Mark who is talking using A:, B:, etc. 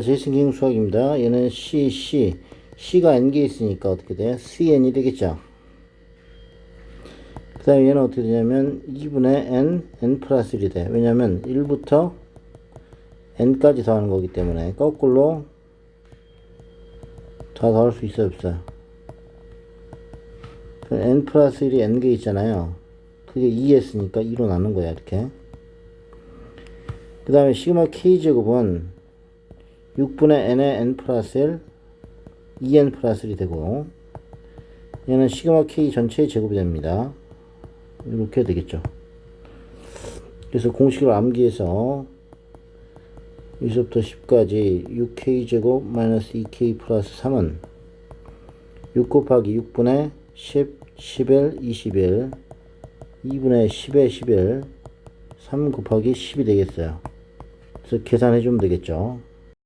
A: 자, 제이슨 수학입니다. 얘는 C, C. C가 N개 있으니까 어떻게 돼? CN이 되겠죠. 그 다음에 얘는 어떻게 되냐면 2분의 N, N 플러스 1이 돼. 왜냐면 1부터 N까지 더하는 거기 때문에 거꾸로 다 더할 수 있어요, 없어요? N 플러스 1이 N개 있잖아요. 그게 2S니까 2로 나눈 거야, 이렇게. 그 다음에 시그마 K제곱은 6분의 N의 N 플러스 1, 2N 플러스 1이 되고, 얘는 시그마 K 전체의 제곱이 됩니다. 이렇게 되겠죠. 그래서 공식을 암기해서 1서부터 10까지 6K 제곱 마이너스 2K 플러스 3은 6 곱하기 6분의 10, 11, 21, 2분의 10의 11, 3 곱하기 10이 되겠어요. 그래서 계산해 주면 되겠죠.